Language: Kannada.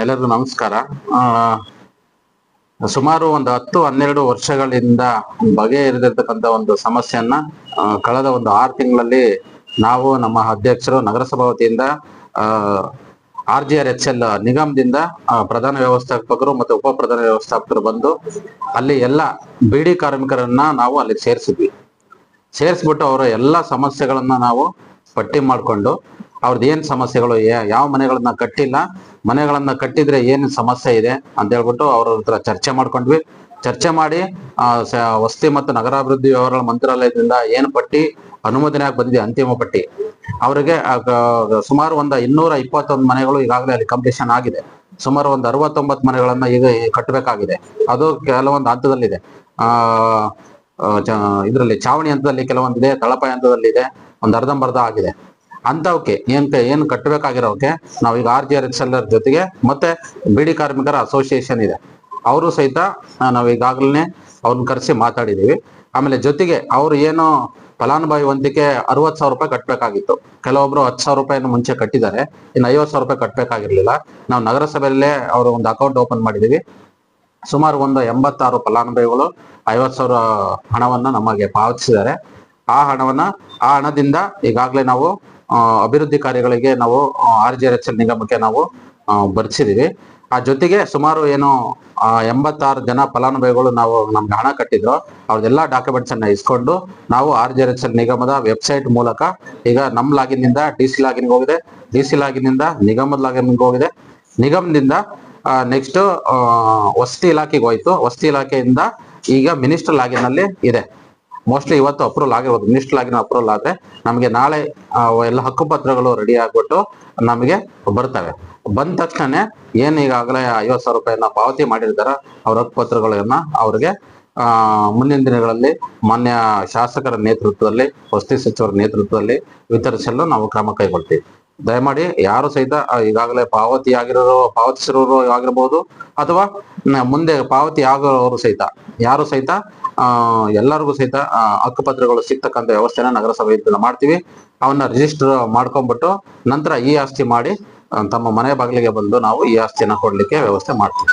ಎಲ್ಲರಿಗೂ ನಮಸ್ಕಾರ. ಸುಮಾರು ಒಂದು ಹತ್ತು, ಹನ್ನೆರಡು ವರ್ಷಗಳಿಂದ ಬಗೆಹರಿದಿರ್ತಕ್ಕಂಥ ಒಂದು ಸಮಸ್ಯೆಯನ್ನ ಕಳೆದ ಒಂದು ಆರು ತಿಂಗಳಲ್ಲಿ ನಾವು ನಮ್ಮ ಅಧ್ಯಕ್ಷರು ನಗರಸಭಾ ವತಿಯಿಂದ R G R H L ನಿಗಮದಿಂದ ಪ್ರಧಾನ ವ್ಯವಸ್ಥಾಪಕರು ಮತ್ತು ಉಪ ಪ್ರಧಾನ ವ್ಯವಸ್ಥಾಪಕರು ಬಂದು ಅಲ್ಲಿ ಎಲ್ಲ ಬಿಡಿ ಕಾರ್ಮಿಕರನ್ನ ನಾವು ಅಲ್ಲಿ ಸೇರಿಸಿದ್ವಿ. ಸೇರಿಸ್ಬಿಟ್ಟು ಅವರ ಎಲ್ಲ ಸಮಸ್ಯೆಗಳನ್ನ ನಾವು ಪಟ್ಟಿ ಮಾಡಿಕೊಂಡು ಅವ್ರದ್ದು ಏನ್ ಸಮಸ್ಯೆಗಳು ಯಾವ ಮನೆಗಳನ್ನ ಕಟ್ಟಿಲ್ಲ, ಮನೆಗಳನ್ನ ಕಟ್ಟಿದ್ರೆ ಏನ್ ಸಮಸ್ಯೆ ಇದೆ ಅಂತ ಹೇಳ್ಬಿಟ್ಟು ಅವ್ರ ಹತ್ರ ಚರ್ಚೆ ಮಾಡ್ಕೊಂಡ್ವಿ. ಚರ್ಚೆ ಮಾಡಿ ವಸತಿ ಮತ್ತು ನಗರಾಭಿವೃದ್ಧಿ ವ್ಯವಹಾರಗಳ ಮಂತ್ರಾಲಯದಿಂದ ಏನ್ ಪಟ್ಟಿ, ಅನುಮೋದನೆ ಆಗಿ ಬಂದಿದೆ, ಅಂತಿಮ ಪಟ್ಟಿ. ಅವರಿಗೆ ಸುಮಾರು ಒಂದು ಇನ್ನೂರ ಇಪ್ಪತ್ತೊಂದು ಮನೆಗಳು ಈಗಾಗಲೇ ಅಲ್ಲಿ ಕಂಪ್ಲೀಷನ್ ಆಗಿದೆ. ಸುಮಾರು ಒಂದು ಅರವತ್ತೊಂಬತ್ತು ಮನೆಗಳನ್ನ ಈಗ ಕಟ್ಟಬೇಕಾಗಿದೆ ಅದು ಕೆಲವೊಂದು ಹಂತದಲ್ಲಿದೆ. ಆ ಇದ್ರಲ್ಲಿ ಚಾವಣಿ ಹಂತದಲ್ಲಿ ಕೆಲವೊಂದಿದೆ, ತಳಪಾಯ ಹಂತದಲ್ಲಿ ಇದೆ ಒಂದು ಅರ್ಧಂಬರ್ಧ ಆಗಿದೆ. ಅಂತವಕ್ಕೆ ಏನ್ ಏನು ಕಟ್ಟಬೇಕಾಗಿರೋಕೆ ಈಗ R G R H L ಜೊತೆಗೆ ಮತ್ತೆ ಬಿಡಿ ಕಾರ್ಮಿಕರ ಅಸೋಸಿಯೇಷನ್ ಇದೆ. ಅವರು ಸಹಿತ ನಾವ್ ನಾವು ಈಗಾಗಲೇ ಅವ್ರನ್ನ ಕರೆಸಿ ಮಾತಾಡಿದೀವಿ. ಆಮೇಲೆ ಜೊತೆಗೆ ಅವ್ರು ಏನು ಫಲಾನುಭವಿ ಒಂದಕ್ಕೆ ಅರವತ್ ಸಾವಿರ ರೂಪಾಯಿ ಕಟ್ಟಬೇಕಾಗಿತ್ತು ಕೆಲವೊಬ್ರು ಹತ್ತು ಸಾವಿರ ರೂಪಾಯಿನ ಮುಂಚೆ ಕಟ್ಟಿದ್ದಾರೆ. ಇನ್ನು ಐವತ್ತು ಸಾವಿರ ರೂಪಾಯಿ ಕಟ್ಟಬೇಕಾಗಿರ್ಲಿಲ್ಲ ನಾವು ನಗರಸಭೆಯಲ್ಲೇ ಅವರು ಒಂದು ಅಕೌಂಟ್ ಓಪನ್ ಮಾಡಿದೀವಿ. ಸುಮಾರು ಒಂದು ಎಂಬತ್ತಾರು ಫಲಾನುಭವಿಗಳು ಐವತ್ ಸಾವಿರ ಹಣವನ್ನ ನಮಗೆ ಪಾವತಿಸಿದ್ದಾರೆ. ಆ ಹಣವನ್ನ ಆ ಹಣದಿಂದ ಈಗಾಗಲೇ ನಾವು ಅಭಿವೃದ್ಧಿ ಕಾರ್ಯಗಳಿಗೆ ನಾವು ಆರ್ ಜಿ ಆರ್ ನಿಗಮಕ್ಕೆ ನಾವು ಭರಿಸಿದೀವಿ ಆ ಜೊತೆಗೆ ಸುಮಾರು ಏನು ಎಂಬತ್ತಾರು ಜನ ಫಲಾನುಭವಿಗಳು ನಾವು ನಮ್ಗೆ ಹಣ ಕಟ್ಟಿದ್ರು. ಅವ್ರದ್ದೆಲ್ಲ ಡಾಕ್ಯುಮೆಂಟ್ಸ್ ಅನ್ನ ಇಸ್ಕೊಂಡು ನಾವು ಆರ್ ಜಿ ಆರ್ ನಿಗಮದ ವೆಬ್ಸೈಟ್ ಮೂಲಕ ಈಗ ನಮ್ ಲಾಗಿನ್ನಿಂದ ಡಿ ಸಿ ಲಾಗಿನ್ ಹೋಗಿದೆ. ಡಿ ಸಿ ಲಾಗಿನ್ನಿಂದ ನಿಗಮದ ಲಾಗಿನ್ ಹೋಗಿದೆ. ನಿಗಮದಿಂದ ನೆಕ್ಸ್ಟ್ ವಸತಿ ಇಲಾಖೆಗೆ ಹೋಯ್ತು. ವಸತಿ ಇಲಾಖೆಯಿಂದ ಈಗ ಮಿನಿಸ್ಟರ್ ಲಾಗಿನ್ ಅಲ್ಲಿ ಇದೆ. ಮೋಸ್ಟ್ಲಿ ಇವತ್ತು ಅಪ್ರೂವಲ್ ಆಗಿರ್ಬೋದು. ಮಿನಿಸ್ಟರ್ ಲಾಗಿನ್ ಅಪ್ರೂವಲ್ ಆದ್ರೆ ನಮಗೆ ನಾಳೆ ಎಲ್ಲ ಹಕ್ಕುಪತ್ರಗಳು ರೆಡಿ ಆಗ್ಬಿಟ್ಟು ನಮಗೆ ಬರ್ತವೆ. ಬಂದ ತಕ್ಷಣ ಏನ್ ಈಗಾಗಲೇ ಐವತ್ತು ಸಾವಿರ ರೂಪಾಯಿನ ಪಾವತಿ ಮಾಡಿರ್ತಾರ ಅವ್ರ ಹಕ್ಕುಪತ್ರಗಳನ್ನ ಅವ್ರಿಗೆ, ಆ, ಮುಂದಿನ ದಿನಗಳಲ್ಲಿ ಮಾನ್ಯ ಶಾಸಕರ ನೇತೃತ್ವದಲ್ಲಿ, ವಸತಿ ಸಚಿವರ ನೇತೃತ್ವದಲ್ಲಿ ವಿತರಿಸಲು ನಾವು ಕ್ರಮ ಕೈಗೊಳ್ತೀವಿ. ದಯಮಾಡಿ ಯಾರು ಸಹಿತ ಈಗಾಗಲೇ ಪಾವತಿ ಆಗಿರೋರು ಪಾವತಿಸಿರೋರು ಆಗಿರ್ಬೋದು, ಅಥವಾ ಮುಂದೆ ಪಾವತಿ ಆಗೋರು ಸಹಿತ, ಯಾರು ಸಹಿತ ಎಲ್ಲರಿಗೂ ಸಹಿತ ಹಕ್ಕುಪತ್ರಗಳು ಸಿಗ್ತಕ್ಕಂತ ವ್ಯವಸ್ಥೆನ ನಗರಸಭೆಯಿಂದ ಮಾಡ್ತೀವಿ. ಅವನ್ನ ರಿಜಿಸ್ಟರ್ ಮಾಡ್ಕೊಂಡ್ಬಿಟ್ಟು ನಂತರ ಈ ಆಸ್ತಿ ಮಾಡಿ ತಮ್ಮ ಮನೆ ಬಾಗಿಲಿಗೆ ಬಂದು ನಾವು ಈ ಆಸ್ತಿಯನ್ನ ಕೊಡ್ಲಿಕ್ಕೆ ವ್ಯವಸ್ಥೆ ಮಾಡ್ತೀವಿ.